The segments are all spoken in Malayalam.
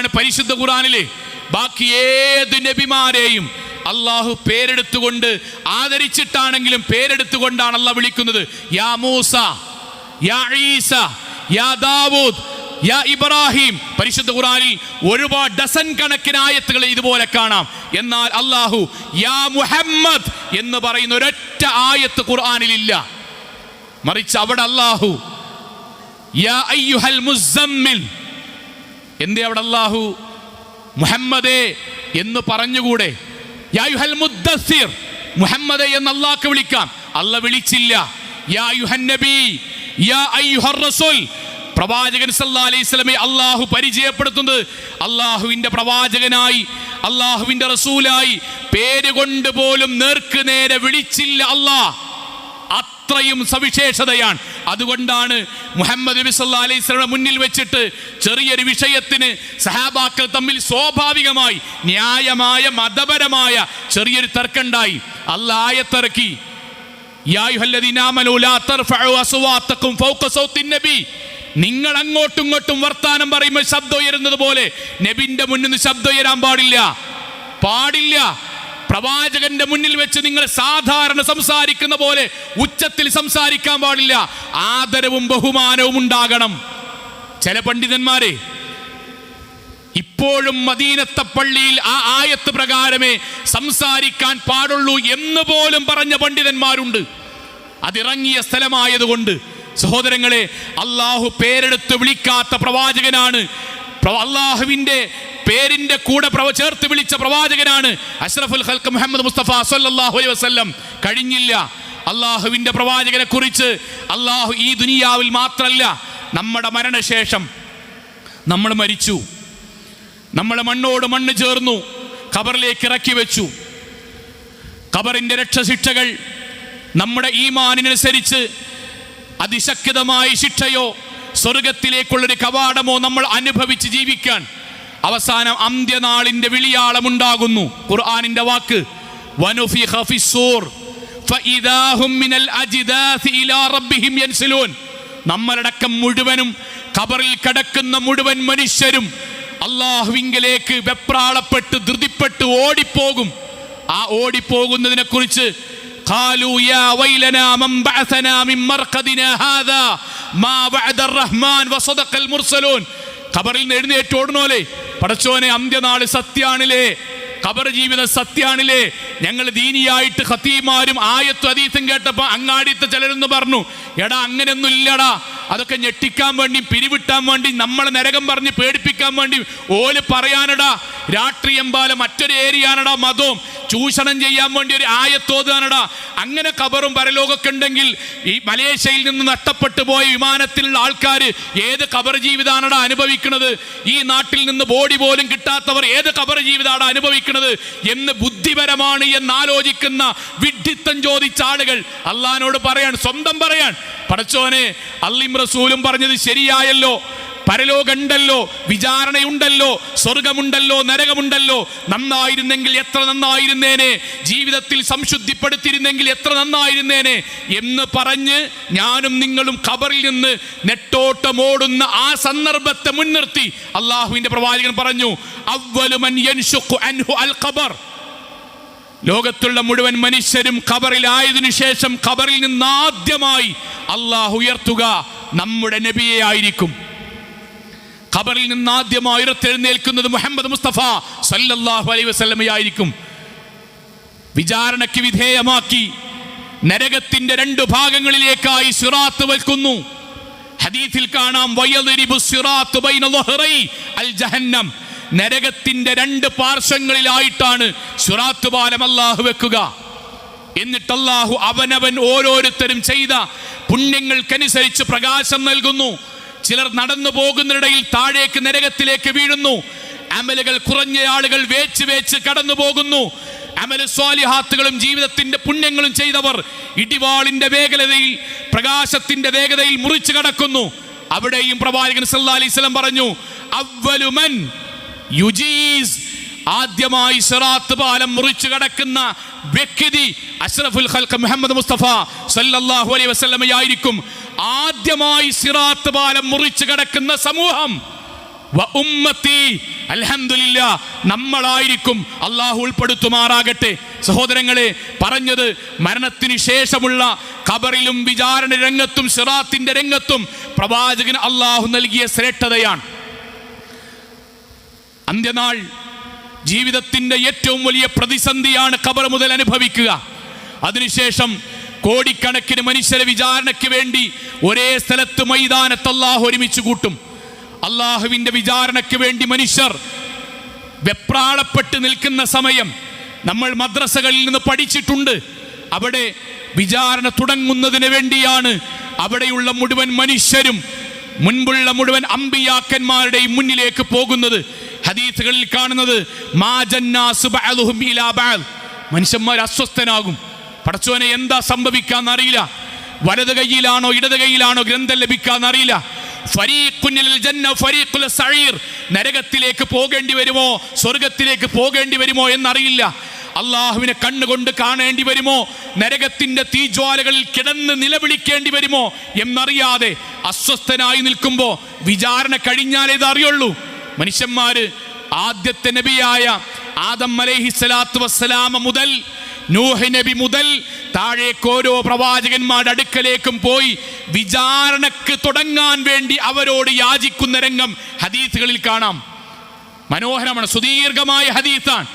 ആണ് പരിശുദ്ധ ഖുറാനിലെ ബാക്കി ഏത് നബിമാരെയും അള്ളാഹു പേരെടുത്തുകൊണ്ട് ആദരിച്ചിട്ടാണെങ്കിലും പേരെടുത്തുകൊണ്ടാണ് അള്ളാഹ് വിളിക്കുന്നത്. യാ മൂസ യാ ഈസ യാ ദാവൂദ് യാ ഇബ്രാഹിം. പരിശുദ്ധ ഖുറാനിൽ ഒരുപാട് ഡസൻ കണക്കിന് ആയത്തുകൾ ഇതുപോലെ കാണാം. എന്നാൽ അള്ളാഹു യാ മുഹമ്മദ് എന്ന് പറയുന്ന ഒരൊറ്റ ആയത്ത് ഖുർആനിൽ ഇല്ല മറിച്ച് അവിടെ അള്ളാഹു യാ അയ്യുഹൽ മുസമ്മിൽ എന്തേ അവിടെ അള്ളാഹു മുഹമ്മദേ എന്ന് പറഞ്ഞുകൂടെ? യാ യുഹൽ മുദ്ദസ്സിർ. മുഹമ്മദേ എന്ന് അള്ളാഹ്ക്ക് വിളിക്കാം. അല്ല വിളിച്ചില്ല. യാ യുഹൻ യാ അയ്യുഹർ റസൂൽ. പ്രവാചകൻ സല്ലാ അലൈഹി സ്വലമെ അള്ളാഹു പരിചയപ്പെടുത്തുന്നത് അള്ളാഹുവിന്റെ പ്രവാചകനായി അള്ളാഹുവിന്റെ റസൂലായി. പേര് കൊണ്ട് പോലും നേർക്ക് നേരെ വിളിച്ചില്ല അള്ളാഹ് അത്രയും സവിശേഷതയാണ്. അതുകൊണ്ടാണ് മുഹമ്മദ് നബി സല്ലാ അലൈഹി സ്വലം മുന്നിൽ വെച്ചിട്ട് ചെറിയൊരു വിഷയത്തിന് സഹാബാക്കൾ തമ്മിൽ സ്വാഭാവികമായി ന്യായമായ മതപരമായ ചെറിയൊരു തർക്കമുണ്ടായി. അല്ലായത്തിറക്കി നിങ്ങൾ അങ്ങോട്ടും ഇങ്ങോട്ടും വർത്താനം പറയുമ്പോൾ ശബ്ദം ഉയരുന്നത് പോലെ നബിന്റെ മുന്നിൽ നിന്ന് ശബ്ദം ഉയരാൻ പാടില്ല. പാടില്ല. പ്രവാചകന്റെ മുന്നിൽ വെച്ച് നിങ്ങൾ സാധാരണ സംസാരിക്കുന്ന പോലെ ഉച്ചത്തിൽ സംസാരിക്കാൻ പാടില്ല. ആദരവും ബഹുമാനവും ഉണ്ടാകണം. ചില പണ്ഡിതന്മാരെ ഇപ്പോഴും മദീനത്തെ പള്ളിയിൽ ആ ആയത്ത് പ്രകാരമേ സംസാരിക്കാൻ പാടുള്ളൂ എന്ന് പോലും പറഞ്ഞ പണ്ഡിതന്മാരുണ്ട്. അതിറങ്ങിയ സ്ഥലമായതുകൊണ്ട് സഹോദരങ്ങളെ അള്ളാഹു പേരെടുത്ത് വിളിക്കാത്ത പ്രവാചകനാണ്. അള്ളാഹുവിന്റെ പേരിന്റെ കൂടെ പ്രവ- ചേർത്ത് വിളിച്ച പ്രവാചകനാണ് അഷ്റഫുൽ ഹൽക്ക് മുഹമ്മദ് മുസ്തഫ അലൈഹി വസല്ലം. കഴിഞ്ഞില്ല. അള്ളാഹുവിന്റെ പ്രവാചകനെ കുറിച്ച് അള്ളാഹു ഈ ദുനിയാവിൽ മാത്രമല്ല നമ്മുടെ മരണശേഷം നമ്മൾ മരിച്ചു. നമ്മൾ മണ്ണോട് മണ്ണ് ചേർന്നു ഖബറിലേക്ക് ഇറക്കി വെച്ചു. ഖബറിന്റെ രക്ഷശിക്ഷകൾ നമ്മുടെ ഈമാനിനനുസരിച്ച് അതിശക്തമായ ശിക്ഷയോ സ്വർഗത്തിലേക്കുള്ളൊരു കവാടമോ നമ്മൾ അനുഭവിച്ച് ജീവിക്കാൻ അവസാനം അന്ത്യനാളിന്റെ വിളിയാളമുണ്ടാകുന്നു. ഖുർആാനിന്റെ വാക്ക് നമ്മളടക്കം മുഴുവനും കബറിൽ കിടക്കുന്ന മുഴുവൻ മനുഷ്യരും അള്ളാഹുവിങ്കലേക്ക് വെപ്രാളപ്പെട്ട് ധൃതിപ്പെട്ട് ഓടിപ്പോകും. ആ ഓടിപ്പോകുന്നതിനെ കുറിച്ച് മുർസലൂൻ. ഖബറിൽ നിന്ന് എഴുന്നേറ്റോടണോലേ പടച്ചോനെ അന്ത്യനാൾ സത്യാണിലേ ഖബർ ജീവിതം സത്യാണിലേ. ഞങ്ങൾ ദീനിയായിട്ട് ഹത്തീമാരും ആയത്തു അതീത്തും കേട്ടപ്പോൾ അങ്ങാടിത്ത ചിലരെന്ന് പറഞ്ഞു എടാ അങ്ങനെയൊന്നും ഇല്ലടാ. അതൊക്കെ ഞെട്ടിക്കാൻ വേണ്ടി പിരിവിട്ടാൻ വേണ്ടി നമ്മളെ നരകം പറഞ്ഞ് പേടിപ്പിക്കാൻ വേണ്ടി ഓൽ പറയാനടാ. രാഷ്ട്രീയം പാല മറ്റൊരു ഏരിയാനടാ മതവും ചൂഷണം ചെയ്യാൻ വേണ്ടി ഒരു ആയത്തോതാനടാ. അങ്ങനെ കബറും പരലോകമൊക്കെ ഉണ്ടെങ്കിൽ ഈ മലേഷ്യയിൽ നിന്ന് നഷ്ടപ്പെട്ടു പോയ വിമാനത്തിലുള്ള ആൾക്കാർ ഏത് കബർ ജീവിതാണടാ അനുഭവിക്കുന്നത് ഈ നാട്ടിൽ നിന്ന് ബോഡി പോലും കിട്ടാത്തവർ ഏത് കബർ ജീവിതാണ് അനുഭവിക്കുന്നത് എന്ന് ബുദ്ധിപരമാണ് എന്നാലോചിക്കുന്ന വിഡ്ഢിത്തം ചോദിച്ച ആളുകൾ. അള്ളഹാനോട് പറയാൻ സ്വന്തം പറയാൻ പടച്ചോനെ അള്ളിം റസൂലും പറഞ്ഞത് ശരിയായല്ലോ. പരലോകമുണ്ടല്ലോ വിചാരണയുണ്ടല്ലോ സ്വർഗമുണ്ടല്ലോ നരകമുണ്ടല്ലോ. നന്നായിരുന്നെങ്കിൽ എത്ര നന്നായിരുന്നേനെ? ജീവിതത്തിൽ സംശുദ്ധിപ്പെടുത്തിയിരുന്നെങ്കിൽ എത്ര നന്നായിരുന്നേനെ? എന്ന് പറഞ്ഞ് ഞാനും നിങ്ങളും ഖബറിൽ നിന്ന് നെട്ടോട്ടമോടുന്ന ആ സന്ദർഭത്തെ മുൻനിർത്തി അള്ളാഹുവിന്റെ പ്രവാചകൻ പറഞ്ഞു അൻഹു അൽ ഖബർ. ലോകത്തുള്ള മുഴുവൻ മനുഷ്യരും ഖബറിലായതിനു ശേഷം ഖബറിൽ നിന്ന് ആദ്യമായി അള്ളാഹ് ഉയർത്തുക നമ്മുടെ നബിയെ ആയിരിക്കും. ഖബറിൽ നിന്ന് ആദ്യമായി ഉയർത്തെഴുന്നേൽക്കുന്നത് മുഹമ്മദ് മുസ്തഫ സല്ലല്ലാഹു അലൈഹി വസല്ലമയായിരിക്കും. വിചാരണയ്ക്ക് വിധേയമാക്കി നരകത്തിന്റെ രണ്ട് ഭാഗങ്ങളിലേക്കായി സിറാത്ത് വയ്ക്കുന്നു ഹദീസിൽ കാണാം നരകത്തിന്റെ രണ്ട് പാർശ്വങ്ങളിലായിട്ടാണ് സിറാത്ത് പാലം അല്ലാഹു വെക്കുക. എന്നിട്ട് അല്ലാഹു അവനവൻ ഓരോരുത്തരും ചെയ്ത പുണ്യങ്ങൾക്കനുസരിച്ച് പ്രകാശം നൽകുന്നു. ചിലർ നടന്നു പോകുന്നതിനിടയിൽ താഴേക്ക് നരകത്തിലേക്ക് വീഴുന്നു. അമലുകൾ കുറഞ്ഞ ആളുകൾ വേച്ച് വേച്ച് കടന്നു പോകുന്നു. അമല സ്വാലിഹാത്തുകളും ജീവിതത്തിന്റെ പുണ്യങ്ങളും ചെയ്തവർ ഇടിവാളിന്റെ വേഗതയിൽ പ്രകാശത്തിന്റെ വേഗതയിൽ മുറിച്ചു കടക്കുന്നു. അവിടെയും പ്രവാചകൻ സല്ലല്ലാഹു അലൈഹി വസല്ലം പറഞ്ഞു അവലുമൻ യുജീസ്. ആദ്യമായി സിറാത്ത് പാലം മുറിച്ചു കടക്കുന്ന വ്യക്തി അഷ്റഫുൽ ഖൽഖ് മുഹമ്മദ് മുസ്തഫ സല്ലല്ലാഹു അലൈഹി വസല്ലമയായിരിക്കും. ആദ്യമായി സിറാത്ത് പാലം മുറിച്ചു കിടക്കുന്ന സമൂഹം. നമ്മളായിരിക്കും അള്ളാഹു ഉൾപ്പെടുത്തുമാറാകട്ടെ. സഹോദരങ്ങളെ പറഞ്ഞത് മരണത്തിന് ശേഷമുള്ള ഖബറിലും വിചാരണ രംഗത്തും സിറാത്തിന്റെ രംഗത്തും പ്രവാചകന് അള്ളാഹു നൽകിയ ശ്രേഷ്ഠതയാണ്. അന്ത്യനാൾ ജീവിതത്തിന്റെ ഏറ്റവും വലിയ പ്രതിസന്ധിയാണ് ഖബർ മുതൽ അനുഭവിക്കുക. അതിനുശേഷം കോടിക്കണക്കിന് മനുഷ്യരെ വിചാരണയ്ക്ക് വേണ്ടി ഒരേ സ്ഥലത്ത് മൈതാനത്ത് അള്ളാഹു ഒരുമിച്ച് കൂട്ടും. അള്ളാഹുവിന്റെ വിചാരണയ്ക്ക് വേണ്ടി മനുഷ്യർ വെപ്രാളപ്പെട്ട് നിൽക്കുന്ന സമയം നമ്മൾ മദ്രസകളിൽ നിന്ന് പഠിച്ചിട്ടുണ്ട്. അവിടെ വിചാരണ തുടങ്ങുന്നതിന് വേണ്ടിയാണ് അവിടെയുള്ള മുഴുവൻ മനുഷ്യരും മുൻപുള്ള മുഴുവൻ അമ്പിയാക്കന്മാരുടെയും മുന്നിലേക്ക് പോകുന്നത്. ഹദീസുകളിൽ കാണുന്നത് മനുഷ്യന്മാർ അസ്വസ്ഥനാകും. പടച്ചോനെ എന്താ സംഭവിക്കാന്ന് അറിയില്ല വലത് കൈയിലാണോ ഇടത് കൈയിലാണോ ഗ്രന്ഥം ലഭിക്കാന്ന് അറിയില്ല ജന്ന ഫരീഖുൽ സഈർ നരകത്തിലേക്ക് പോകേണ്ടി വരുമോ സ്വർഗത്തിലേക്ക് പോകേണ്ടി വരുമോ എന്നറിയില്ല. അള്ളാഹുവിനെ കണ്ണുകൊണ്ട് കാണേണ്ടി വരുമോ നരകത്തിന്റെ തീജ്വാലകളിൽ കിടന്ന് നിലവിളിക്കേണ്ടി വരുമോ എന്നറിയാതെ അസ്വസ്ഥനായി നിൽക്കുമ്പോ വിചാരണ കഴിഞ്ഞാലേ ഇത് അറിയുള്ളൂ. മനുഷ്യന്മാര് ആദ്യത്തെ നബിയായ ആദം അലൈഹിസ്സലാത്തു വസ്സലാമ മുതൽ നൂഹ് നബി മുതൽ താഴേക്ക് ഓരോ പ്രവാചകന്മാരുടെ അടുക്കലേക്കും പോയി വിചാരണക്ക് തുടങ്ങാൻ വേണ്ടി അവരോട് യാചിക്കുന്ന രംഗം ഹദീസുകളിൽ കാണാം. മനോഹരമാണ് സുദീർഘമായ ഹദീസാണ്.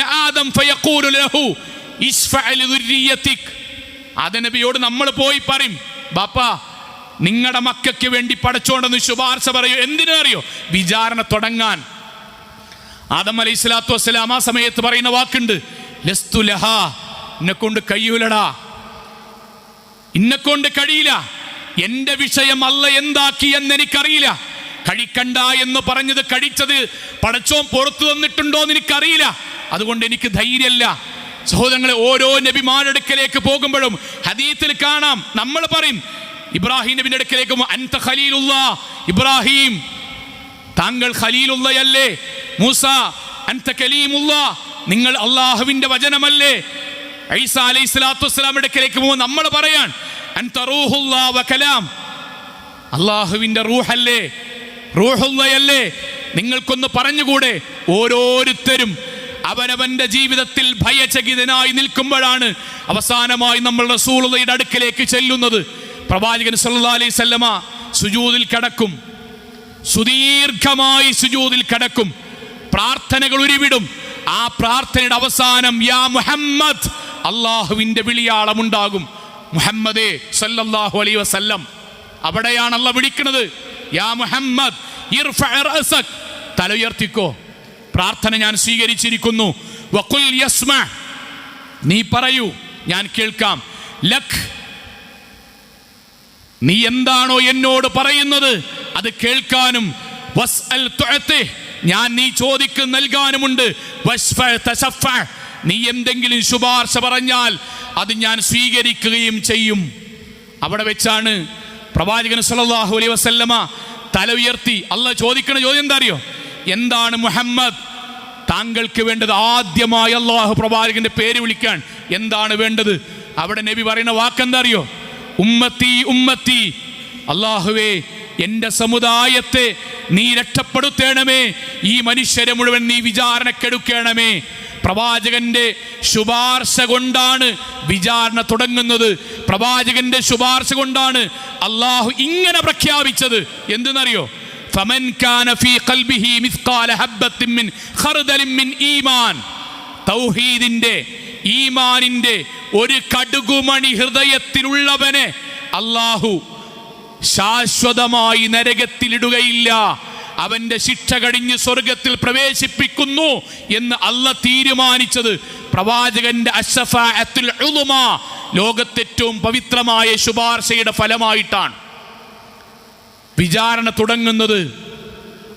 ആദം ലഹു നമ്മൾ പോയി പറയും ബാപ്പാ നിങ്ങളുടെ മക്കൾക്ക് വേണ്ടി പഠിച്ചോണ്ടെന്ന് ശുപാർശ പറയൂ എന്തിനു അറിയോ? വിചാരണ തുടങ്ങാൻ. ആദം അലൈഹി സ്വലാത്തു വസ്സലാം ആ സമയത്ത് പറയുന്ന വാക്കുണ്ട് ലസ്തു ലഹാ എന്നെ കൊണ്ട് കഴിയൂലടാ ഇന്നെ കൊണ്ട് കഴിയില്ല. എന്റെ വിഷയം അല്ല എന്താക്കി എന്ന് എനിക്കറിയില്ല കഴിക്കണ്ട എന്ന് പറഞ്ഞത് കഴിച്ചത് പടച്ചോൻ പുറത്തു തന്നിട്ടുണ്ടോ എന്ന് എനിക്കറിയില്ല. അതുകൊണ്ട് എനിക്ക് ധൈര്യമല്ല. സഹോദരങ്ങളെ ഓരോ നബിമാരടുക്കലേക്ക് പോകുമ്പോഴും ഹദീത്തിൽ കാണാം. നമ്മൾ പറയും ഇബ്രാഹിം നബിന്റെ അടുക്കലേക്ക് അൻത ഖലീലുള്ള ഇബ്രാഹിം. താങ്കൾ ഖലീലുള്ളയല്ലേ? മൂസ അൻത കലീമുള്ള നിങ്ങൾ അള്ളാഹുവിന്റെ വചനമല്ലേ? ഐസ അലൈഹി സ്വലാത്തു വസ്സലാമിന്റെ അടുക്കലേക്ക് പോകും നമ്മൾ പറയാൻ അള്ളാഹുവിന്റെ റൂഹല്ലേ? റൂഹുല്ലയല്ലേ നിങ്ങൾക്കൊന്ന് പറഞ്ഞുകൂടെ? ഓരോരുത്തരും അവനവന്റെ ജീവിതത്തിൽ ഭയചകിതനായി നിൽക്കുമ്പോഴാണ് അവസാനമായി നമ്മൾ റസൂളുടെ അടുക്കലേക്ക് ചെല്ലുന്നത്. പ്രവാചകൻ സല്ലല്ലാഹു അലൈഹി വസല്ലമ സുജൂദിൽ കിടക്കും. സുദീർഘമായി സുജൂതിൽ കിടക്കും. പ്രാർത്ഥനകൾ ഉരുവിടും. ആ പ്രാർത്ഥനയുടെ അവസാനം യാ മുഹമ്മദ് അള്ളാഹുവിന്റെ വിളിയാളം ഉണ്ടാകും മുഹമ്മദേ സല്ലല്ലാഹു അലൈഹി വസല്ലം അവിടെയാണ് അല്ല വിളിക്കുന്നത്. യാ മുഹമ്മദ് തല ഉയർത്തിക്കോ. പ്രാർത്ഥന ഞാൻ സ്വീകരിച്ചിരിക്കുന്നു. വഖുൽ യസ്മ നീ പറയൂ ഞാൻ കേൾക്കാം. ലഖ് നീ എന്താണോ എന്നോട് പറയുന്നത് അത് കേൾക്കാനും വസ്അൽ തുഅത്തി, ഞാൻ നീ ചോദിക്കും നൽകാനുമുണ്ട്. നീ എന്തെങ്കിലും ശുപാർശ പറഞ്ഞാൽ അത് ഞാൻ സ്വീകരിക്കുകയും ചെയ്യും. അവിടെ വെച്ചാണ് പ്രവാചകൻ സല്ലല്ലാഹു അലൈ വസല്ലമ തല ഉയർത്തി. അല്ല ചോദിക്കണ ചോദ്യം എന്താ അറിയോ? എന്താണ് മുഹമ്മദ്? താങ്കൾക്ക് വേണ്ടത് ആദ്യമായി അള്ളാഹു പ്രവാചകന്റെ പേര് വിളിക്കാൻ എന്താണ് വേണ്ടത്? അവിടെ നബി പറയുന്ന വാക്കെന്താ അറിയോ? ഉമ്മത്തി ഉമ്മത്തി. അള്ളാഹുവേ എന്റെ സമുദായത്തെ നീ രക്ഷപ്പെടുത്തേണമേ. ഈ മനുഷ്യരെ മുഴുവൻ നീ വിചാരണക്കെടുക്കണമേ. പ്രവാചകന്റെ ശുപാർശ കൊണ്ടാണ് വിചാരണ തുടങ്ങുന്നത്. പ്രവാചകന്റെ ശുപാർശ കൊണ്ടാണ് അള്ളാഹു ഇങ്ങനെ പ്രഖ്യാപിച്ചത്. എന്തെന്നറിയോ? ഖൽബിഹി മിൻ ഖർദലിൻ മിൻ ഈമാൻ. തൗഹീദിന്റെ ഈമാനിന്റെ ഒരു കടുകുമണി ഹൃദയത്തിലുള്ളവനെ അള്ളാഹു ശാശ്വതമായി നരകത്തിലിടുകയില്ല. അവന്റെ ശിക്ഷ കഴിഞ്ഞ് സ്വർഗത്തിൽ പ്രവേശിപ്പിക്കുന്നു എന്ന് അല്ല തീരുമാനിച്ചത്. പ്രവാചകന്റെ അശ്ശഫാഅത്തുൽ ഉളുമ ലോകത്തേറ്റവും പവിത്രമായ ശുപാർശയുടെ ഫലമായിട്ടാണ്. വിചാരണ തുടങ്ങുന്നത്.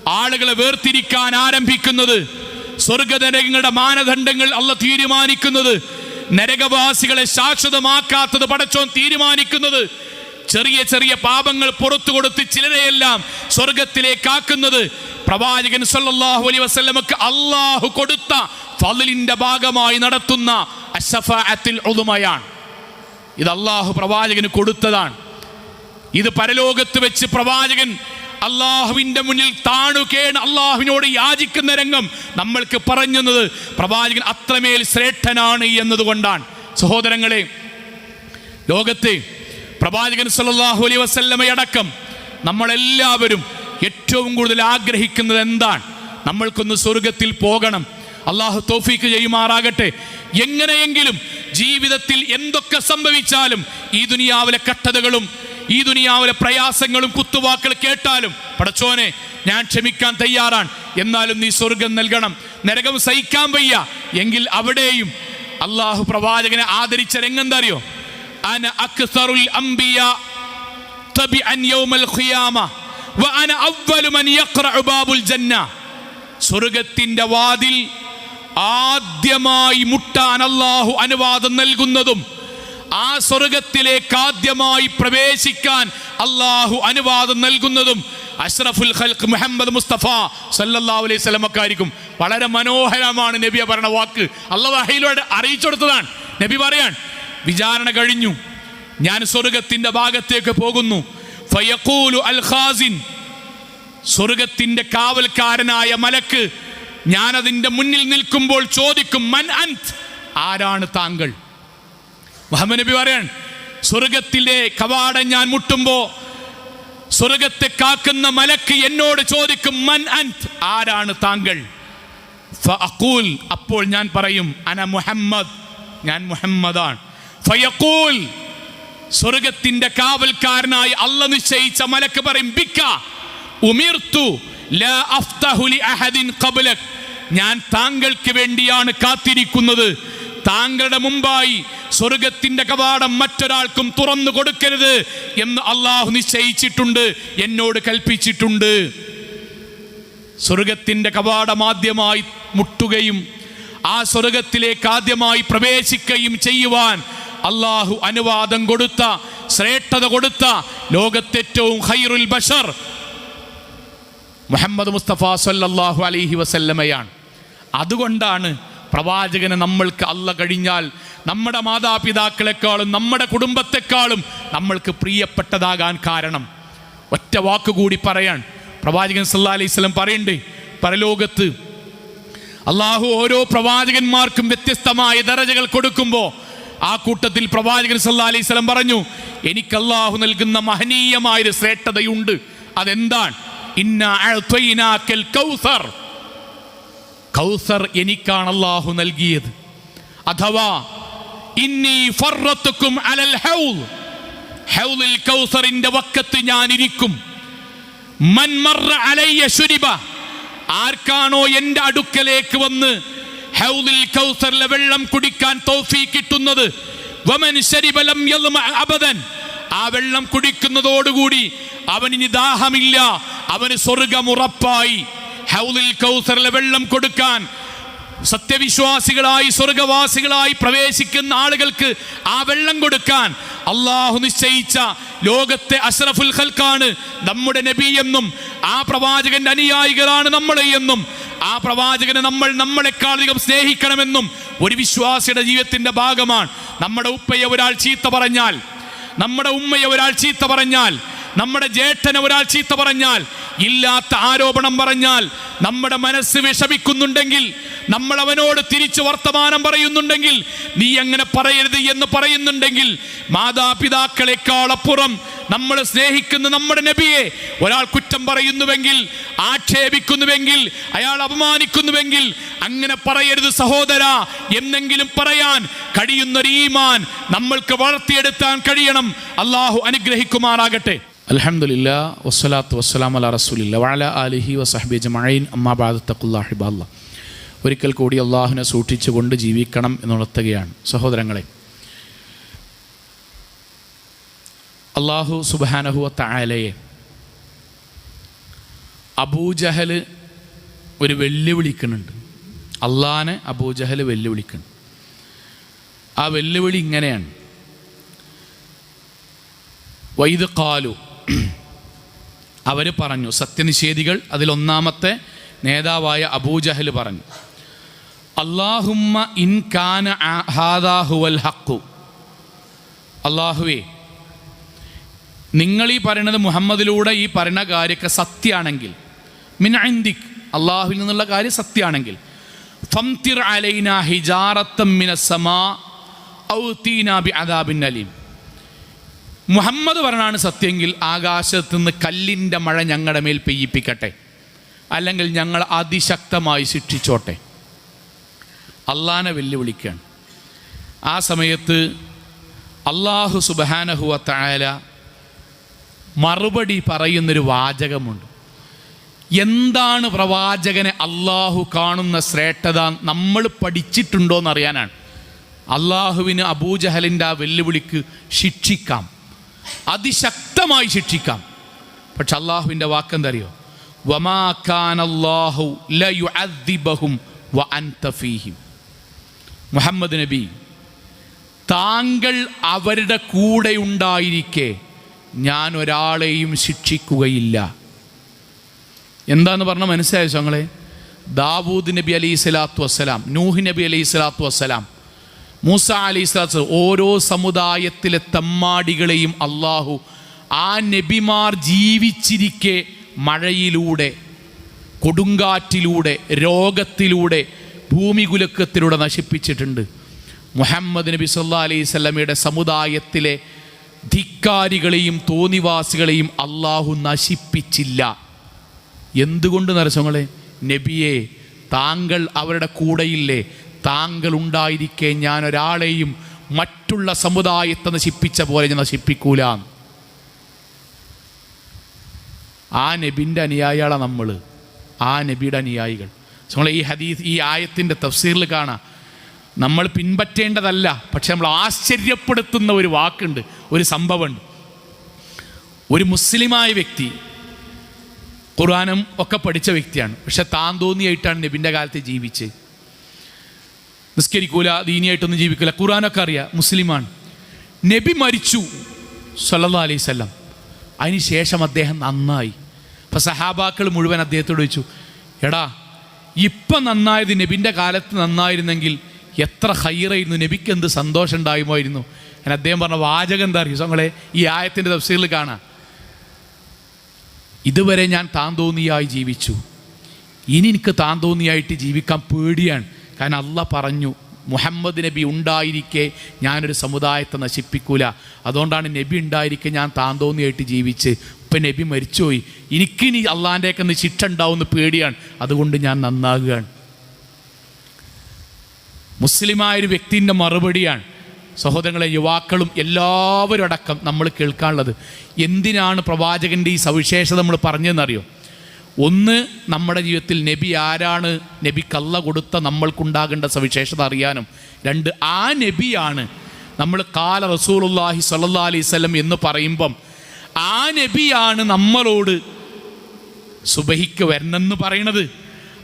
ആളുകളെ വേർതിരിക്കാൻ ആരംഭിക്കുന്നത്. സ്വർഗനരകങ്ങളുടെ മാനദണ്ഡങ്ങൾ അല്ല തീരുമാനിക്കുന്നത്. നരകവാസികളെ ശാശ്വതമാക്കാത്തത് പടച്ചോൻ തീരുമാനിക്കുന്നത്. ചെറിയ ചെറിയ പാപങ്ങൾ പുറത്തു കൊടുത്ത് ചിലരെയെല്ലാം സ്വർഗത്തിലേക്കാക്കുന്നത് പ്രവാചകൻ സല്ലല്ലാഹു അലൈഹി വസല്ലമക്ക് അള്ളാഹു കൊടുത്ത ഫലിന്റെ ഭാഗമായി നടത്തുന്ന അശഫാഅത്തിൽ ഒതുമയാണ് ഇത് അള്ളാഹു പ്രവാചകന് കൊടുത്തതാണ്. ഇത് പരലോകത്ത് വെച്ച് പ്രവാചകൻ അള്ളാഹുവിന്റെ മുന്നിൽ താണുകേണ് അള്ളാഹുവിനോട് യാചിക്കുന്ന രംഗം നമ്മൾക്ക് പറഞ്ഞത് പ്രവാചകൻ അത്രമേൽ ശ്രേഷ്ഠനാണ് എന്നതുകൊണ്ടാണ്. സഹോദരങ്ങളെ ലോകത്തെ പ്രവാചകൻ സല്ലല്ലാഹു അലൈഹി വസല്ലമയടക്കം നമ്മളെല്ലാവരും ഏറ്റവും കൂടുതൽ ആഗ്രഹിക്കുന്നത് എന്താണ്? നമ്മൾക്കൊന്ന് സ്വർഗത്തിൽ പോകണം. അള്ളാഹു തോഫീക്ക് ചെയ്യുമാറാകട്ടെ. എങ്ങനെയെങ്കിലും ജീവിതത്തിൽ എന്തൊക്കെ സംഭവിച്ചാലും ഈ ദുനിയാവിലെ കട്ടതകളും ഈ ദുനിയാവിലെ പ്രയാസങ്ങളും കുത്തുവാക്കൾ കേട്ടാലും പടച്ചോനെ ഞാൻ ക്ഷമിക്കാൻ തയ്യാറാണ്. എന്നാലും നീ സ്വർഗം നൽകണം. നരകം സഹിക്കാൻ വയ്യ. എങ്കിൽ അവിടെയും അള്ളാഹു പ്രവാചകനെ ആദരിച്ച രംഗം അറിയോ? അന അക്സറുൽ അംബിയ തബിഅൻ യൗമൽ ഖിയാമ വഅന അവ്വലു മൻ യഖ്റഉ ബാബുൽ ജന്ന സ്വർഗത്തിന്റെ വാതിൽ ആദ്യമായി മുട്ടാൻ അല്ലാഹു അനുവാദം നൽകുന്നതും ആ സ്വർഗത്തിലേക്ക് ആദ്യമായി പ്രവേശിക്കാൻ അള്ളാഹു അനുവാദം നൽകുന്നതും അഷ്റഫുൽ ഖൽഖ് മുഹമ്മദ് മുസ്തഫ സല്ലല്ലാഹു അലൈഹി സ്വലമക്കായിരിക്കും വളരെ മനോഹരമാണ് നബിയ പറഞ്ഞ വാക്ക്. അള്ളാഹ് അറിയിച്ചു കൊടുത്തതാണ്. നബി പറയാൻ വിചാരണ കഴിഞ്ഞു. ഞാൻ സ്വർഗത്തിന്റെ ഭാഗത്തേക്ക് പോകുന്നു. ഫയഖൂലു ഖാസിൻ. സ്വർഗത്തിന്റെ കാവൽക്കാരനായ മലക്ക് ഞാൻ അതിന്റെ മുന്നിൽ നിൽക്കുമ്പോൾ ചോദിക്കും മൻ അന്ത് ആരാണ് താങ്കൾ? മുഹമ്മദ് നബി പറയാൻ സ്വർഗത്തിലെ കവാടം ഞാൻ മുട്ടുമ്പോ സ്വർഗത്തെ കാക്കുന്ന മലക്ക് എന്നോട് ചോദിക്കും മൻ അന്ത് ആരാണ് താങ്കൾ? അപ്പോൾ ഞാൻ പറയും അന മുഹമ്മദ്. ഞാൻ മുഹമ്മദാണ്. ഫയഖൂൽ. സ്വർഗത്തിന്റെ കാവൽക്കാരനായി അല്ല നിശ്ചയിച്ച മലക്ക് പറയും ബിക്ക ഉമിർത്തു ഞാൻ താങ്കൾക്ക് വേണ്ടിയാണ് കാത്തിരിക്കുന്നത്. താങ്കളുടെ മുമ്പായി സ്വർഗത്തിന്റെ കവാടം മറ്റൊരാൾക്കും തുറന്നു കൊടുക്കരുത് എന്ന് അള്ളാഹു നിശ്ചയിച്ചിട്ടുണ്ട് എന്നോട് കൽപ്പിച്ചിട്ടുണ്ട്. സ്വർഗത്തിന്റെ കവാടം ആദ്യമായി മുട്ടുകയും ആ സ്വർഗത്തിലേക്ക് ആദ്യമായി പ്രവേശിക്കുകയും ചെയ്യുവാൻ അള്ളാഹു അനുവാദം കൊടുത്ത ശ്രേഷ്ഠത കൊടുത്ത ലോകത്തേറ്റവും ഹൈറുൽ ബഷർ മുഹമ്മദ് മുസ്തഫ സല്ലല്ലാഹു അലൈഹി വസല്ലമയാണ്. അതുകൊണ്ടാണ് പ്രവാചകന് നമ്മൾക്ക് അല്ല കഴിഞ്ഞാൽ നമ്മുടെ മാതാപിതാക്കളെക്കാളും നമ്മുടെ കുടുംബത്തെക്കാളും നമ്മൾക്ക് പ്രിയപ്പെട്ടതാകാൻ കാരണം. ഒറ്റ വാക്കുകൂടി പറയാൻ. പ്രവാചകൻ സല്ലാ അലൈഹി സ്വലം പറയണ്ടേ പരലോകത്ത് അള്ളാഹു ഓരോ പ്രവാചകന്മാർക്കും വ്യത്യസ്തമായ ദറജകൾ കൊടുക്കുമ്പോൾ ആ കൂട്ടത്തിൽ പ്രവാചകൻ സല്ലാ അലൈഹി സ്വലം പറഞ്ഞു എനിക്ക് അള്ളാഹു നൽകുന്ന മഹനീയമായൊരു ശ്രേഷ്ഠതയുണ്ട്. അതെന്താണ്? ഇന്ന കൗസർ. കൗസർ എനിക്കാണ് അള്ളാഹു നൽകിയത്. അഥവാ ഇന്നി ഫറത്തുക്കും അലൽ ഹൗൽ. ഹൗലിൽ കൗസറിന്റെ വക്കത്ത് ഞാൻ ഇരിക്കും മൻ മർറ അലയ്യ ശുരിബ. ആർക്കാണോ എന്റെ അടുക്കലേക്ക് വന്ന് ഹൗലിൽ കൗസറിലെ വെള്ളം കുടിക്കാൻ തോഫി കിട്ടുന്നത് അബദൻ. ആ വെള്ളം കുടിക്കുന്നതോടുകൂടി അവനിനി ദാഹമില്ല അവന് സ്വർഗമുറപ്പായി ഹൗദിൽ കൗസറിലെ വെള്ളം കൊടുക്കാൻ സത്യവിശ്വാസികളായി സ്വർഗവാസികളായി പ്രവേശിക്കുന്ന ആളുകൾക്ക് ആ വെള്ളം കൊടുക്കാൻ അള്ളാഹു നിശ്ചയിച്ച ലോകത്തെ അഷ്റഫുൽ ഖൽക്കാണ് നമ്മുടെ നബി എന്നും ആ പ്രവാചകന്റെ അനുയായികളാണ് നമ്മളെയെന്നും എന്നും ആ പ്രവാചകനെ നമ്മൾ നമ്മളെക്കാൾ അധികം സ്നേഹിക്കണമെന്നും ഒരു വിശ്വാസിയുടെ ജീവിതത്തിന്റെ ഭാഗമാണ്. നമ്മുടെ ഉപ്പയെ ഒരാൾ ചീത്ത പറഞ്ഞാൽ നമ്മുടെ ഉമ്മയെ ഒരാൾ ചീത്ത പറഞ്ഞാൽ നമ്മുടെ ജേഷ്ഠനെ ഒരാൾ ചീത്ത പറഞ്ഞാൽ ഇല്ലാത്ത ആരോപണം പറഞ്ഞാൽ നമ്മുടെ മനസ്സ് വിഷമിക്കുന്നുണ്ടെങ്കിൽ നമ്മൾ അവനോട് തിരിച്ചു വർത്തമാനം പറയുന്നുണ്ടെങ്കിൽ നീ അങ്ങനെ പറയരുത് എന്ന് പറയുന്നുണ്ടെങ്കിൽ മാതാപിതാക്കളെക്കാളപ്പുറം നമ്മൾ സ്നേഹിക്കുന്ന നമ്മുടെ നബിയെ ഒരാൾ കുറ്റം പറയുന്നുവെങ്കിൽ ആക്ഷേപിക്കുന്നുവെങ്കിൽ അയാൾ അപമാനിക്കുന്നുവെങ്കിൽ അങ്ങനെ പറയരുത് സഹോദര എന്നെങ്കിലും പറയാൻ കഴിയുന്നൊരു ഈമാൻ നമ്മൾക്ക് വളർത്തിയെടുത്താൻ കഴിയണം. അള്ളാഹു അനുഗ്രഹിക്കുമാറാകട്ടെ. അലഹമുല്ല വസ്സലാത്തു വസ്സലാം അല റസൂലില്ല വാല ആലിഹി വസഹബി ജമഈൻ അമ്മാബാദ് തക്കുല്ലാഹിബാല്ല ഒരിക്കൽ കൂടി അള്ളാഹുവിനെ സൂക്ഷിച്ചുകൊണ്ട് ജീവിക്കണം എന്നുണർത്തുകയാണ്. സഹോദരങ്ങളെ അള്ളാഹു സുബാനഹുവ തായാലയെ അബൂജഹൽ ഒരു വെല്ലുവിളിക്കുന്നുണ്ട്. അള്ളാഹനെ അബൂജഹൽ വെല്ലുവിളിക്കുന്നു. ആ വെല്ലുവിളി ഇങ്ങനെയാണ്. വൈദ് കാലു അവർ പറഞ്ഞു സത്യനിഷേധികൾ അതിലൊന്നാമത്തെ നേതാവായ അബൂജഹൽ പറഞ്ഞു. അള്ളാഹുമ്മ ഇൻ കാന ഹാദാഹുവൽ ഹക്കു അള്ളാഹുവേ നിങ്ങൾ ഈ പറയുന്നത് മുഹമ്മദിലൂടെ ഈ പറയുന്ന കാര്യമൊക്കെ സത്യമാണെങ്കിൽ മിനന്ദിക് അള്ളാഹുവിൽ നിന്നുള്ള കാര്യം സത്യമാണെങ്കിൽ ഫംതിർ അലൈന ഹിജാറത്തം അദാബിൻ അലീം. മുഹമ്മദ് പറഞ്ഞാണ് സത്യമെങ്കിൽ ആകാശത്ത് നിന്ന് കല്ലിന്റെ മഴ ഞങ്ങളുടെ മേൽ പെയ്യിപ്പിക്കട്ടെ. അല്ലെങ്കിൽ ഞങ്ങൾ അതിശക്തമായി ശിക്ഷിച്ചോട്ടെ. അള്ളാനെ വെല്ലുവിളിക്കുകയാണ്. ആ സമയത്ത് അള്ളാഹു സുബാനഹുവ തായാല മറുപടി പറയുന്നൊരു വാചകമുണ്ട്. എന്താണ് പ്രവാചകനെ അള്ളാഹു കാണുന്ന ശ്രേഷ്ഠത നമ്മൾ പഠിച്ചിട്ടുണ്ടോ എന്നറിയാനാണ് അള്ളാഹുവിന് അബൂജഹലിന്റെ ആ വെല്ലുവിളിക്ക് ശിക്ഷിക്കാം. അതിശക്തമായി ശിക്ഷിക്കാം. പക്ഷെ അള്ളാഹുവിന്റെ വാക്കെന്തറിയോ? വമാഖാനല്ലാഹു ലയുഅദ്ദിബഹും വ അൻത ഫീഹിം. മുഹമ്മദ് നബി താങ്കൾ അവരുടെ കൂടെ ഉണ്ടായിരിക്കെ ഞാൻ ഒരാളെയും ശിക്ഷിക്കുകയില്ല. എന്താന്ന് പറഞ്ഞാൽ മനസ്സിലായോ ഞങ്ങളെ ദാവൂദ് നബി അലൈഹി സ്വലാത്തു വസ്സലാം നൂഹ് നബി അലൈഹി സ്വലാത്തു വസ്സലാം മൂസ അലൈഹി സ്വലാത്തു ഓരോ സമുദായത്തിലെ തമ്മാടികളെയും അള്ളാഹു ആ നബിമാർ ജീവിച്ചിരിക്കെ മഴയിലൂടെ കൊടുങ്കാറ്റിലൂടെ രോഗത്തിലൂടെ ഭൂമികുലക്കത്തിലൂടെ നശിപ്പിച്ചിട്ടുണ്ട്. മുഹമ്മദ് നബി സല്ലാ അലൈഹി സ്വലമയുടെ സമുദായത്തിലെ ധിക്കാരികളെയും തോന്നിവാസികളെയും അള്ളാഹു നശിപ്പിച്ചില്ല. എന്തുകൊണ്ട് നരസങ്ങളെ? നബിയെ താങ്കൾ അവരുടെ കൂടെയില്ലേ? താങ്കൾ ഉണ്ടായിരിക്കേ ഞാൻ ഒരാളെയും മറ്റുള്ള സമുദായത്തെ നശിപ്പിച്ച പോലെ ഞാൻ നശിപ്പിക്കൂല. ആ നബിന്റെ അനുയായികളാണ് നമ്മൾ ആ നബിയുടെ അനുയായികൾ. നമ്മളെ ഈ ഹദീസ് ഈ ആയത്തിന്റെ തഫ്സീറിൽ കാണാം. നമ്മൾ പിൻപറ്റേണ്ടതല്ല പക്ഷെ നമ്മൾ ആശ്ചര്യപ്പെടുത്തുന്ന ഒരു വാക്കുണ്ട് ഒരു സംഭവമുണ്ട്. ഒരു മുസ്ലിമായ വ്യക്തി ഖുർആാനും ഒക്കെ പഠിച്ച വ്യക്തിയാണ് പക്ഷെ താൻ തോന്നിയായിട്ടാണ് നബിന്റെ കാലത്ത് ജീവിച്ച് നിസ്കരിക്കൂല ദീനിയായിട്ടൊന്നും ജീവിക്കില്ല ഖുർആാനൊക്കെ അറിയാം മുസ്ലിമാണ്. നബി മരിച്ചു സല്ലാ അലൈഹി സ്വല്ലം അതിന് ശേഷം അദ്ദേഹം നന്നായി. അപ്പം സഹാബാക്കൾ മുഴുവൻ അദ്ദേഹത്തോട് ചോദിച്ചു എടാ ഇപ്പം നന്നായത് നബിന്റെ കാലത്ത് നന്നായിരുന്നെങ്കിൽ എത്ര ഹൈറായിരുന്നു നബിക്ക് എന്ത് സന്തോഷം ഉണ്ടായുമായിരുന്നു ഞാൻ അദ്ദേഹം പറഞ്ഞ വാചകം എന്താ അറിയും ഞങ്ങളെ ഈ ആയത്തിന്റെ തഫ്സീലിൽ കാണാം. ഇതുവരെ ഞാൻ താൻ തോന്നിയായി ജീവിച്ചു. ഇനി എനിക്ക് താൻ തോന്നിയായിട്ട് ജീവിക്കാൻ പേടിയാണ്. കാരണം അല്ല പറഞ്ഞു മുഹമ്മദ് നബി ഉണ്ടായിരിക്കെ ഞാനൊരു സമുദായത്തെ നശിപ്പിക്കൂല. അതുകൊണ്ടാണ് നബി ഉണ്ടായിരിക്കെ ഞാൻ താന്തോന്നിയായിട്ട് ജീവിച്ച് ഇപ്പം നബി മരിച്ചുപോയി. എനിക്കിനി അള്ളാന്റെയൊക്കെ ഒന്ന് ശിക്ഷ ഉണ്ടാവുമെന്ന് പേടിയാണ്. അതുകൊണ്ട് ഞാൻ നന്നാകുകയാണ്. മുസ്ലിമായൊരു വ്യക്തിന്റെ മറുപടിയാണ്. സഹോദരങ്ങളെ യുവാക്കളും എല്ലാവരും അടക്കം നമ്മൾ കേൾക്കാനുള്ളത്. എന്തിനാണ് പ്രവാചകന്റെ ഈ സവിശേഷത നമ്മൾ പറഞ്ഞതെന്നറിയോ? ഒന്ന് നമ്മുടെ ജീവിതത്തിൽ നബി ആരാണ്? നബി കള്ള കൊടുത്ത നമ്മൾക്കുണ്ടാകേണ്ട സവിശേഷത അറിയാനും. രണ്ട് ആ നബിയാണ് നമ്മൾ കാല റസൂലുല്ലാഹി സല്ലാ അലൈവല്ലം എന്ന് പറയുമ്പം ആ നബിയാണ് നമ്മളോട് സുബഹിക്ക് വരണമെന്ന് പറയണത്.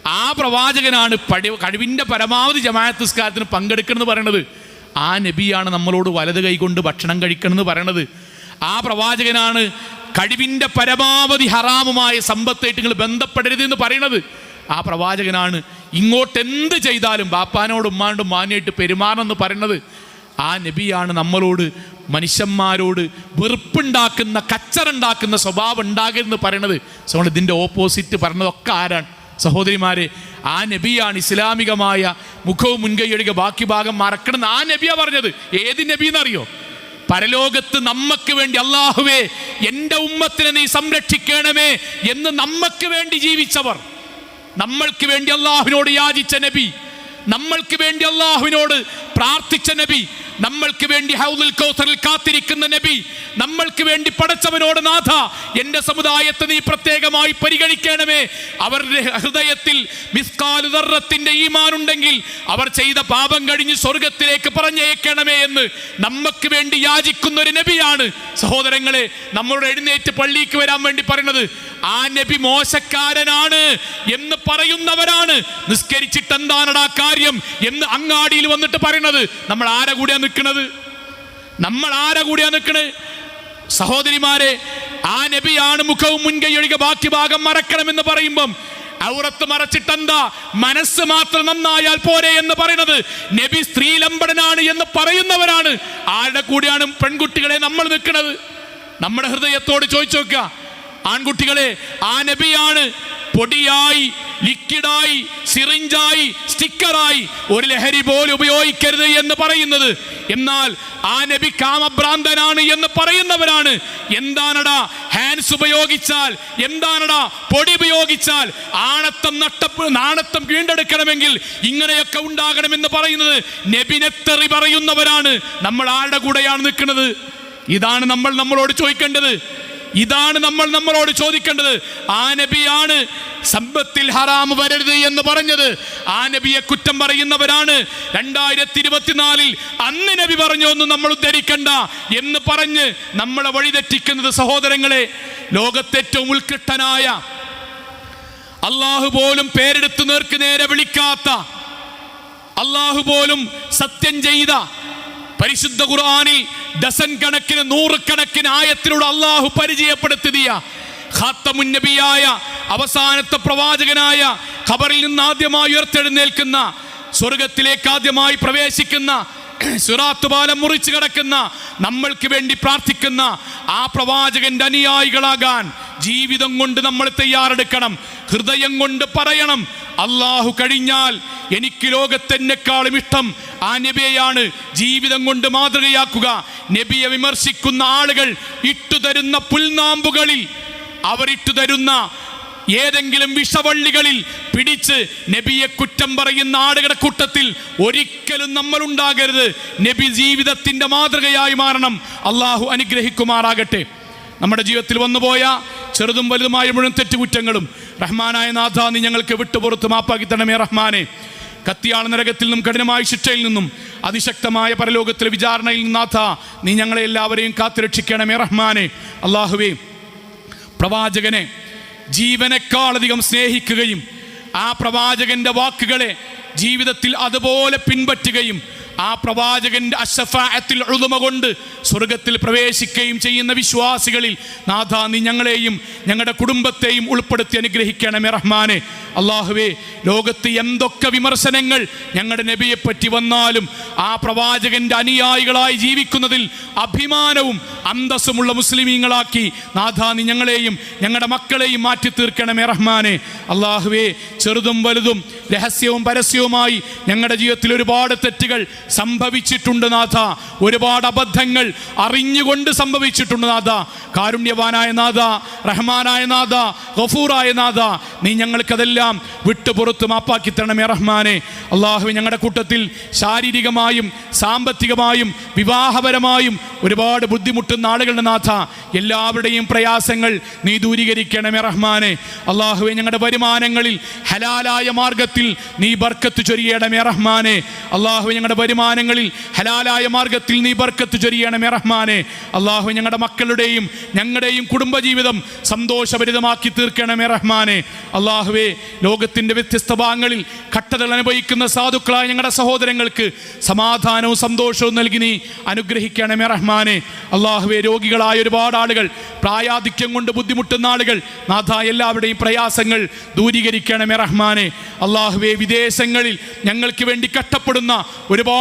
ആ പ്രവാചകനാണ് പടി കഴിവിന്റെ പരമാവധി ജമാഅത്ത് നിസ്കാരത്തിന് പങ്കെടുക്കണമെന്ന് പറയണത്. ആ നബിയാണ് നമ്മളോട് വലത് കൈകൊണ്ട് ഭക്ഷണം കഴിക്കണമെന്ന് പറയണത്. ആ പ്രവാചകനാണ് കഴിവിന്റെ പരമാവധി ഹറാമുമായ സമ്പത്തായിട്ട് നിങ്ങൾ ബന്ധപ്പെടരുത് എന്ന് പറയണത്. ആ പ്രവാചകനാണ് ഇങ്ങോട്ട് എന്ത് ചെയ്താലും ബാപ്പാനോട് ഉമ്മാണ്ടും മാന്യായിട്ട് പെരുമാറണമെന്ന് പറയണത്. ആ നബിയാണ് നമ്മളോട് മനുഷ്യന്മാരോട് വെറുപ്പുണ്ടാക്കുന്ന കച്ചറുണ്ടാക്കുന്ന സ്വഭാവം ഉണ്ടാകരുതെന്ന് പറയണത് സോ ഇതിന്റെ ഓപ്പോസിറ്റ് പറഞ്ഞതൊക്കെ ആരാണ്? സഹോദരിമാരെ ആ നബിയാണ് ഇസ്ലാമികമായ മുഖവും മുൻകൈയൊഴിക ബാക്കി ഭാഗം മറക്കണം ആ നബിയാ പറഞ്ഞത്. ഏത് നബി എന്നറിയോ പരലോകത്ത് നമ്മക്ക് വേണ്ടി അള്ളാഹുവേ എന്റെ ഉമ്മത്തിനെ നീ സംരക്ഷിക്കണമേ എന്ന് നമ്മക്ക് വേണ്ടി ജീവിച്ചവർ. നമ്മൾക്ക് വേണ്ടി അള്ളാഹുവിനോട് യാചിച്ച നബി നമ്മൾക്ക് വേണ്ടി അള്ളാഹുവിനോട് പ്രാർത്ഥിച്ച നബി നമ്മൾക്ക് വേണ്ടി ഹൗദുൽ കൗസറിൽ കാത്തിരിക്കുന്ന നബി നമ്മൾക്ക് വേണ്ടി പടച്ചവനോട് നാഥ എന്റെ സമുദായത്തെ നീ പ്രത്യേകമായി പരിഗണിക്കണമേ. അവരുടെ ഹൃദയത്തിൽ മിസ്കാലുദർറത്തിന്റെ ഈമാനുണ്ടെങ്കിൽ അവർ ചെയ്ത പാപം കഴിഞ്ഞ് സ്വർഗത്തിലേക്ക് പറഞ്ഞേക്കണമേ എന്ന് നമ്മക്ക് വേണ്ടി യാചിക്കുന്ന ഒരു നബിയാണ്. സഹോദരങ്ങളെ നമ്മളുടെ എഴുന്നേറ്റ് പള്ളിക്ക് വരാൻ വേണ്ടി പറയുന്നത് ആ നബി മോശക്കാരനാണ് എന്ന് പറയുന്നവരാണ്. നിസ്കരിച്ചിട്ട് എന്താണടാ കാര്യം? എന്ന് അങ്ങാടിയിൽ വന്നിട്ട് പറയുന്നത് നമ്മൾ ആരെ കൂടെയാ നിൽക്കുന്നത്? നമ്മൾ ആരെ കൂടിയാണ് നിൽക്കുന്നത് സഹോദരിമാരെ ആ നബിയാണ് മുഖവും മുൻകൈ ഒഴികെ ബാക്കി ഭാഗം മറക്കണമെന്ന് പറയുമ്പം ഔറത്ത് മറച്ചിട്ടെന്താ? മനസ്സ് മാത്രം നന്നായാൽ പോരെ എന്ന് പറയുന്നത് നബി സ്ത്രീലമ്പടനാണ് എന്ന് പറയുന്നവരാണ്. ആരുടെ കൂടിയാണ് പെൺകുട്ടികളെ നമ്മൾ നിൽക്കുന്നത് നമ്മുടെ ഹൃദയത്തോട് ചോദിച്ചു നോക്കുക. ആൺകുട്ടികളെ ആ നബിയാണ് പൊടിയായി ലിക്വിഡായി സിറിഞ്ചായി സ്റ്റിക്കറായി ഒരു ലഹരി പോലും ഉപയോഗിക്കരുത് എന്ന് പറയുന്നത്. എന്നാൽ ആ നബി കാമഭ്രാന്തനാണ് എന്ന് പറയുന്നവരാണ്. എന്താണടാ ഹാൻഡ്സ് ഉപയോഗിച്ചാൽ എന്താണടാ പൊടി ഉപയോഗിച്ചാൽ ആണത്തം നട്ടപ്പ് നാണത്തം വീണ്ടെടുക്കണമെങ്കിൽ ഇങ്ങനെയൊക്കെ ഉണ്ടാകണമെന്ന് പറയുന്നത് നബിനെത്തെറി പറയുന്നവരാണ്. നമ്മൾ ആരുടെ കൂടെയാണ് നിൽക്കുന്നത്. ഇതാണ് നമ്മൾ നമ്മളോട് ചോദിക്കേണ്ടത്. ഇതാണ് നമ്മൾ നമ്മളോട് ചോദിക്കേണ്ടത്. ആ നബിയാണ് സമ്പത്തിൽ ഹറാം വരരുത് എന്ന് പറഞ്ഞത്. ആ നബിയെ കുറ്റം പറയുന്നവരാണ്. രണ്ടായിരത്തി ഇരുപത്തിനാലിൽ അന്ന് നബി പറഞ്ഞു ഒന്നും നമ്മൾ ഉദ്ധരിക്കണ്ട എന്ന് പറഞ്ഞ് നമ്മളെ വഴിതെറ്റിക്കുന്നത് സഹോദരങ്ങളെ ലോകത്തേറ്റവും ഉത്കൃഷ്ടനായ അള്ളാഹു പോലും പേരെടുത്തു നേർക്ക് നേരെ വിളിക്കാത്ത അള്ളാഹു പോലും സത്യം ചെയ്ത പരിശുദ്ധ ഖുർആനിൽ ഡസൻ കണക്കിന് നൂറുകണക്കിന് ആയത്തിലൂടെ അള്ളാഹു പരിചയപ്പെടുത്തിയ ഹാത്തമുന്നബിയായ നബിയായ അവസാനത്തെ പ്രവാചകനായ ഖബറിൽ നിന്ന് ആദ്യമായി ഉയർത്തെഴുന്നേൽക്കുന്ന സ്വർഗത്തിലേക്ക് ആദ്യമായി പ്രവേശിക്കുന്ന സുറാത്ത് പാലം മുറിച്ചു കിടക്കുന്ന നമ്മൾക്ക് വേണ്ടി പ്രാർത്ഥിക്കുന്ന ആ പ്രവാചകന്റെ അനുയായികളാകാൻ ജീവിതം കൊണ്ട് നമ്മൾ തയ്യാറെടുക്കണം. ഹൃദയം കൊണ്ട് പറയണം. അള്ളാഹു കഴിഞ്ഞാൽ എനിക്ക് ലോകത്തെന്നെക്കാളും ഇഷ്ടം ആ നബിയെയാണ് ജീവിതം കൊണ്ട് മാതൃകയാക്കുക. നബിയെ വിമർശിക്കുന്ന ആളുകൾ ഇട്ടുതരുന്ന പുൽനാമ്പുകളിൽ അവർ ഇട്ടുതരുന്ന ഏതെങ്കിലും വിഷവള്ളികളിൽ പിടിച്ച് നബിയെ കുറ്റം പറയുന്ന ആളുകളുടെ കൂട്ടത്തിൽ ഒരിക്കലും നമ്മൾ ഉണ്ടാകരുത്. നബി ജീവിതത്തിന്റെ മാതൃകയായി മാറണം. അള്ളാഹു അനുഗ്രഹിക്കുമാറാകട്ടെ. നമ്മുടെ ജീവിതത്തിൽ വന്നുപോയ ചെറുതും വലുതുമായ മുഴുവൻ തെറ്റുകുറ്റങ്ങളും റഹ്മാനായ നാഥ നീ ഞങ്ങൾക്ക് വിട്ടുപുറത്ത് മാപ്പാക്കി തരണമേ റഹ്മാനെ. കത്തിയാള നരകത്തിൽ നിന്നും കഠിനമായ ശിക്ഷയിൽ നിന്നും അതിശക്തമായ പരലോകത്തിലെ വിചാരണയിൽ നിന്നാഥ നീ ഞങ്ങളെ എല്ലാവരെയും കാത്തുരക്ഷിക്കണമേ റഹ്മാനെ. അള്ളാഹുവേ പ്രവാചകനെ ജീവനേക്കാളധികം സ്നേഹിക്കുകയും ആ പ്രവാചകന്റെ വാക്കുകളെ ജീവിതത്തിൽ അതുപോലെ പിൻപറ്റുകയും ആ പ്രവാചകന്റെ അഷഫാത്തിൽ ഉളുമ കൊണ്ട് സ്വർഗത്തിൽ പ്രവേശിക്കുകയും ചെയ്യുന്ന വിശ്വാസികളിൽ നാഥ നീ ഞങ്ങളെയും ഞങ്ങളുടെ കുടുംബത്തെയും ഉൾപ്പെടുത്തി അനുഗ്രഹിക്കണമേ റഹ്മാനെ. അള്ളാഹുവേ ലോകത്ത് എന്തൊക്കെ വിമർശനങ്ങൾ ഞങ്ങളുടെ നബിയെ പറ്റി വന്നാലും ആ പ്രവാചകന്റെ അനുയായികളായി ജീവിക്കുന്നതിൽ അഭിമാനവും അന്തസ്സുമുള്ള മുസ്ലിമീങ്ങളാക്കി നാഥ നീ ഞങ്ങളെയും ഞങ്ങളുടെ മക്കളെയും മാറ്റി തീർക്കണമേ റഹ്മാനെ. അള്ളാഹുവേ ചെറുതും വലുതും രഹസ്യവും പരസ്യവുമായി ഞങ്ങളുടെ ജീവിതത്തിൽ ഒരുപാട് തെറ്റുകൾ സംഭവിച്ചിട്ടുണ്ട് നാഥ. ഒരുപാട് അബദ്ധങ്ങൾ അറിഞ്ഞുകൊണ്ട് സംഭവിച്ചിട്ടുണ്ട് നാഥ. കാരുണ്യവാനായ നാഥ റഹ്മാനായ നാഥ ഗഫൂറായ നാഥ നീ ഞങ്ങൾക്കതെല്ലാം വിട്ടു പുറത്ത് മാപ്പാക്കി റഹ്മാനെ. അള്ളാഹു ഞങ്ങളുടെ കൂട്ടത്തിൽ ശാരീരികമായും സാമ്പത്തികമായും വിവാഹപരമായും ഒരുപാട് ബുദ്ധിമുട്ടുന്ന ആളുകളുടെ നാഥ. എല്ലാവരുടെയും പ്രയാസങ്ങൾ നീ ദൂരീകരിക്കണമേ റഹ്മാനെ. അള്ളാഹുവെ ഞങ്ങളുടെ വരുമാനങ്ങളിൽ ഹലാലായ മാർഗത്തിൽ നീ ബർക്കത്ത് ചൊരിയണമേ റഹ്മാനെ. അള്ളാഹു ഞങ്ങളുടെ വരുമാനങ്ങളിൽ ഹലാലായ മാർഗത്തിൽ നീ ബർക്കത്ത് ചൊരിയണമേ റഹ്മാനെ. അള്ളാഹു ഞങ്ങളുടെ മക്കളുടെയും ഞങ്ങളുടെയും കുടുംബജീവിതം സന്തോഷഭരിതമാക്കി തീർക്കണമേ റഹ്മാനെ. അള്ളാഹുവെ ലോകത്തിന്റെ വ്യത്യസ്ത ഭാഗങ്ങളിൽ കട്ടതകൾ അനുഭവിക്കുന്ന സാധുക്കളായ ഞങ്ങളുടെ സഹോദരങ്ങൾക്ക് സമാധാനവും സന്തോഷവും നൽകി നീ അനുഗ്രഹിക്കണമേ റഹ്മാനെ. അള്ളാഹുവെ രോഗികളായ ഒരുപാട് ആളുകൾ പ്രായാധിക്യം കൊണ്ട് ബുദ്ധിമുട്ടുന്ന ആളുകൾ നാഥ എല്ലാവരുടെയും പ്രയാസങ്ങൾ ദൂരീകരിക്കണമേ റഹ്മാനെ. അള്ളാഹുവെ വിദേശങ്ങളിൽ ഞങ്ങൾക്ക് വേണ്ടി കഷ്ടപ്പെടുന്ന ഒരുപാട്